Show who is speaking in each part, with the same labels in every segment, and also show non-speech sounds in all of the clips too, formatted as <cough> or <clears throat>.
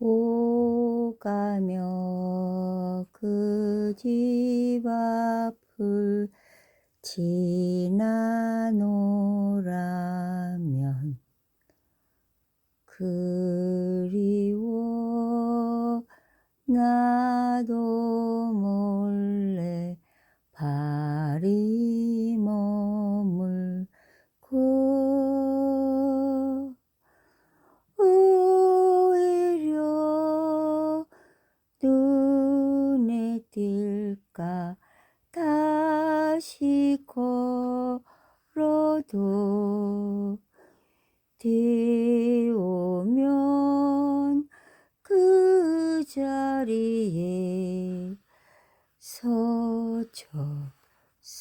Speaker 1: 오가며 그 집 앞을 지나노라면 그리워 나도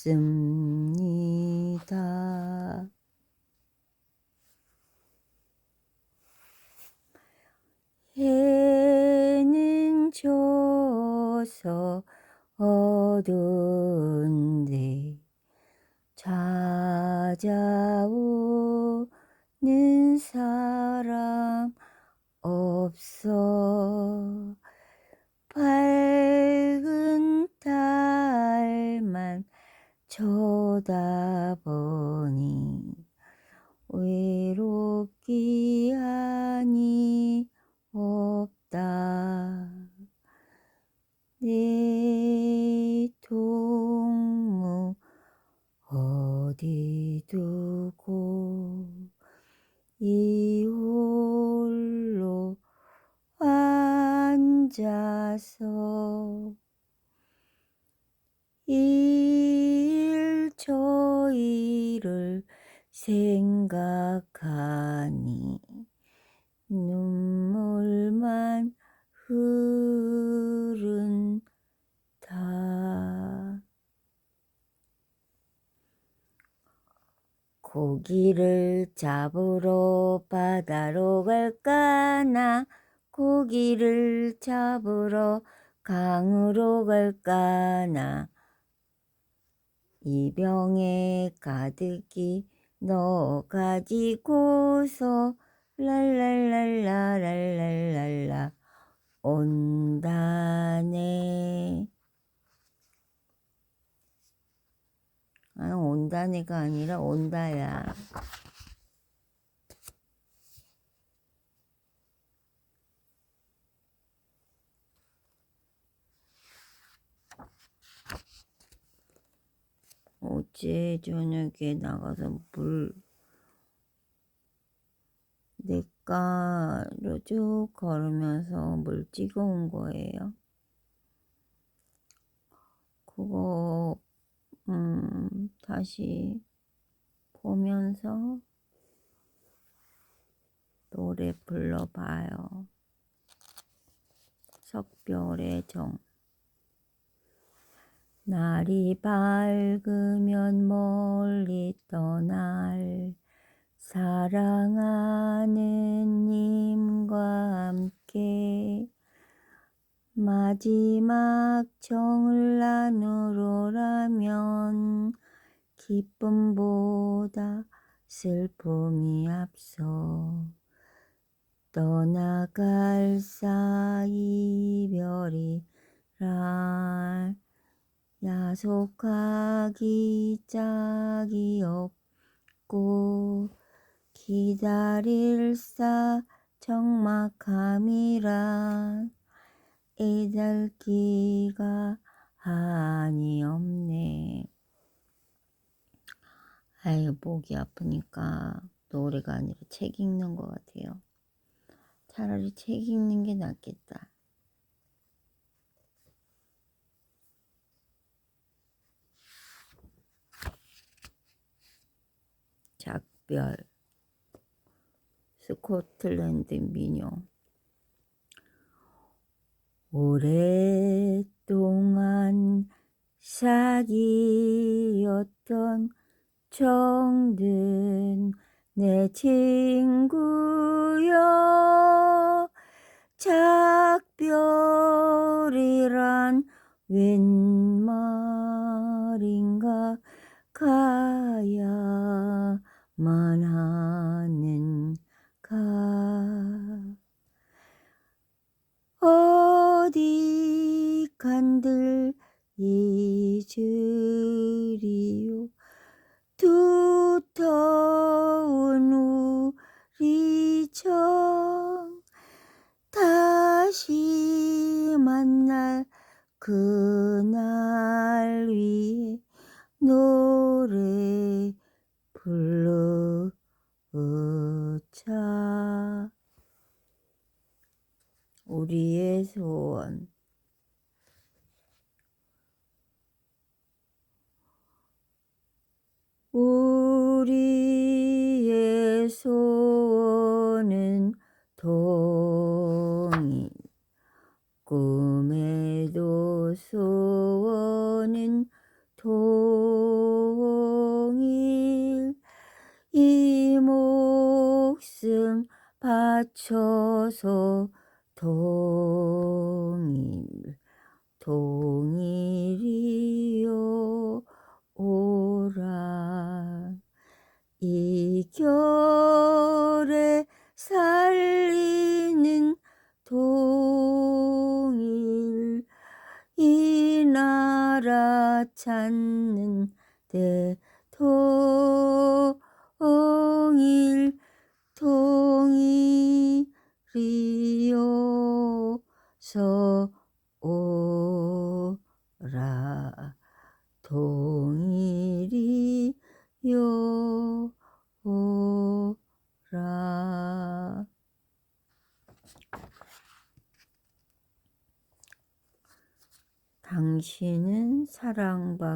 Speaker 1: 서쳤습니다. 해는 져서 어두운데 찾아 쳐다보니 외롭기 아니 없다. 내 동무 어디 두고 이 홀로 앉아서 이 생각하니 눈물만 흐른다. 고기를 잡으러 바다로 갈까나 고기를 잡으러 강으로 갈까나 이 병에 가득히 넣어 가지고서 랄랄랄라랄랄랄라 온다네. 아 온다네가 아니라 온다야 어제 저녁에 나가서 물 냇가로 쭉 걸으면서 물 찍어 온 거예요. 그거 음, 다시 보면서 노래 불러봐요. 석별의 정. 날이 밝으면 멀리 떠날 사랑하는 님과 함께 마지막 정을 나누로라면 기쁨보다 슬픔이 앞서 떠나갈 사이 별이란 야속하기 짝이 없고 기다릴사 적막함이란 애달기가 한이 없네. 아유, 목이 아프니까 노래가 아니라 책 읽는 것 같아요. 차라리 책 읽는 게 낫겠다. 작 별 스코틀랜드 미녀 오랫동안 사귀었던 정든 내 친구여 작별이란 웬 만하는가. 어디 간들 잊을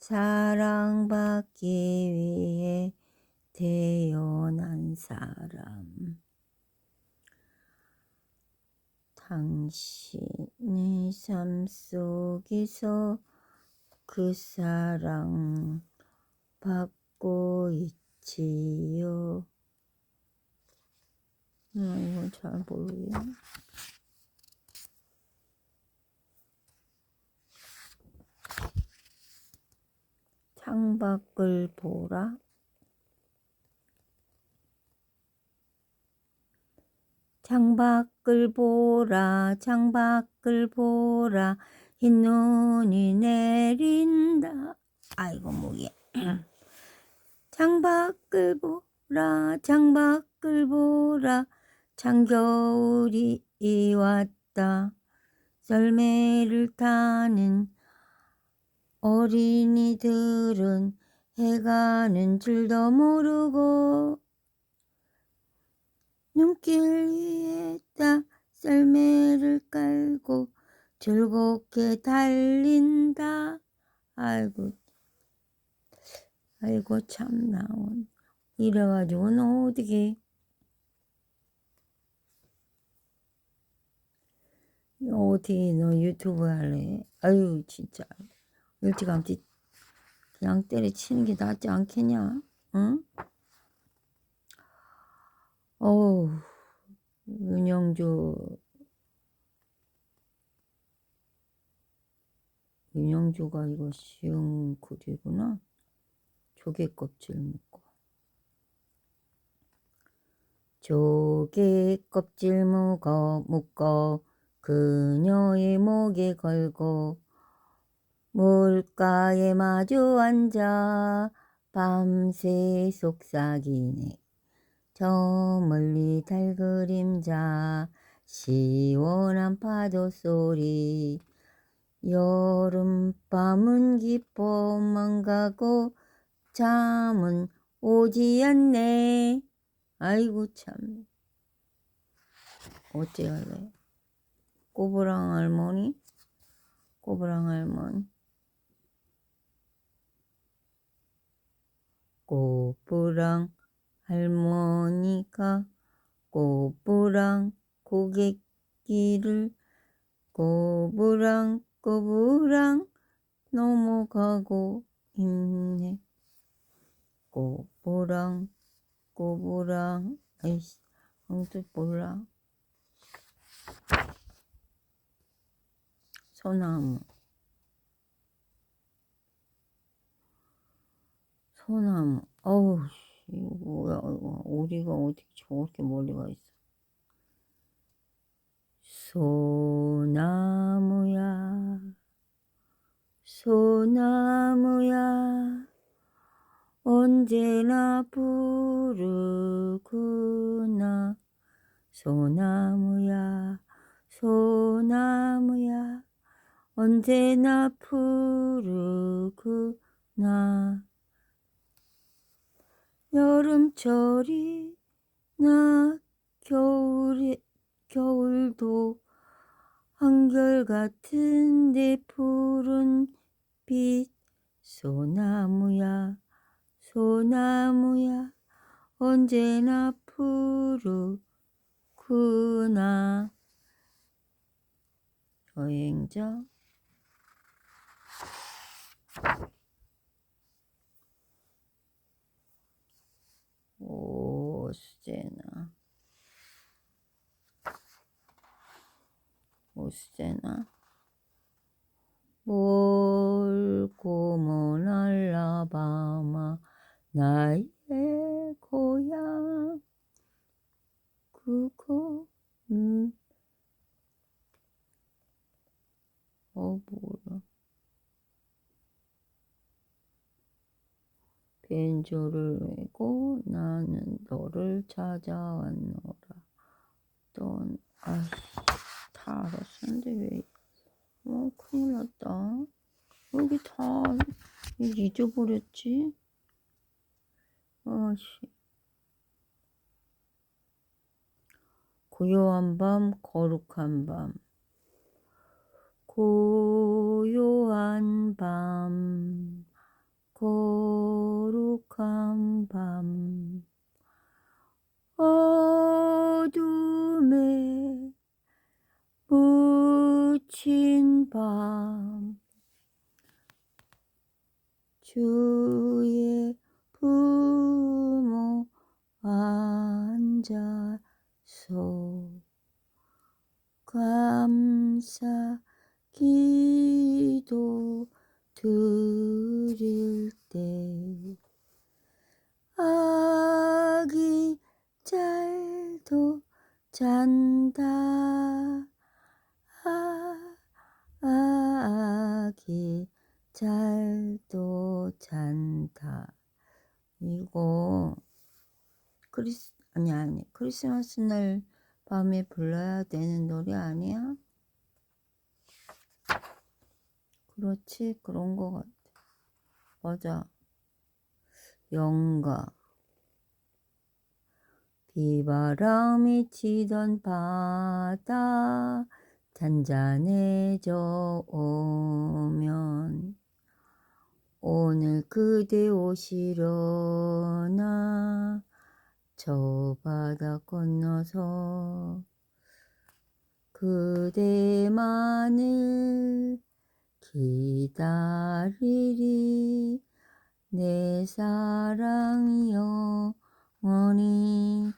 Speaker 1: 사랑받기 위해 태어난 사람. 당신의 삶 속에서 그 사랑 받고 있지요. 아, 이건 잘 모르겠네. 창밖을 보라. 창밖을 보라, 창밖을 보라, 흰 눈이 내린다. 아이고, 뭐게. <clears throat> 창밖을 보라, 창밖을 보라, 창겨울이 왔다. 썰매를 타는 어린이들은 해가는 줄도 모르고 눈길 위에다 썰매를 깔고 즐겁게 달린다. 아이고, 아이고 참 나온. 이래가지고 너 어떻게 어디 너 유튜브 할래? 아유 진짜 일찌감치 그냥 때려치는 게 낫지 않겠냐? 응? 어우 윤영주 윤영주가 이거 쉬운 글이구나 조개 껍질 묶고 조개 껍질 묶어 묶어 그녀의 목에 걸고 물가에 마주 앉아 밤새 속삭이네. 저 멀리 달 그림자 시원한 파도 소리. 여름밤은 깊어만 가고 잠은 오지 않네. 아이고 참. 어째 할래? 꼬부랑 할머니? 꼬부랑 할머니 꼬부랑 할머니가 꼬부랑 고갯길을 꼬부랑 꼬부랑 넘어가고 있네. 꼬부랑 꼬부랑 아이씨 아무튼 몰라. 소나무 소나무. 어우 이거 뭐야 이거. 어디가 어떻게 저렇게 멀리 가 있어. 소나무야 소나무야 언제나 부르구나. 소나무야 소나무야 언제나 푸르구나 여름철이 나 겨울이 겨울도 한결같은 내 푸른 빛. 소나무야 소나무야 언제나 푸르구나. 여행자 오수제나. 오수제나? 멀고 먼 알라바마 나의 고향. 그거 음. 어 뭐야 벤조를 메고 나는 너를 찾아왔노라 넌 아이씨 다 알았었는데 왜 어, 큰일 났다. 여기 다 잊어버렸지? 아씨. 고요한 밤, 거룩한 밤. 고요한 밤, 거룩한 밤. 어둠에 묻힌 밤 주의 부모 앉아서 감사 기도 드릴 때 아기 잘도 잔다. 아, 아기 잘도 잔다. 이거 크리스 아니 아니 크리스마스 날 밤에 불러야 되는 노래 아니야? 그렇지? 그런 거 같아. 맞아 영가. 비바람이 치던 바다 잔잔해져 오면 오늘 그대 오시려나? 저 바다 건너서 그대만을 기다리리 내 사랑 영원히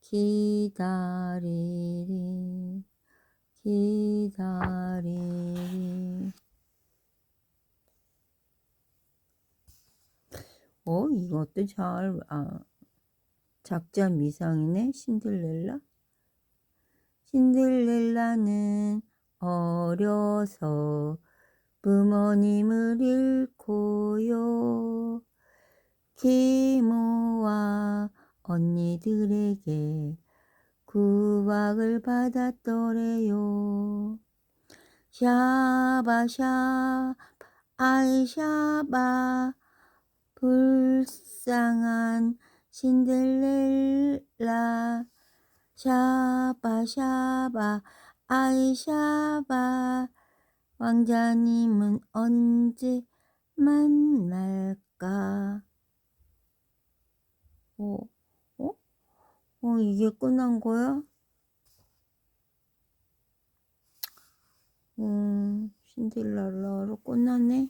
Speaker 1: 기다리리 기다리리. 어 이것도 잘 아, 작자 미상이네? 신들렐라? 신들렐라는 어려서 부모님을 잃고요. 기모와 언니들에게 구박을 받았더래요. 샤바샤 아이 샤바. 불쌍한 신들렐라. 샤바 샤바 아이 샤바 왕자님은 언제 만날까? 어, 어? 어, 이게 끝난 거야? 음, 신데렐라로 끝났네?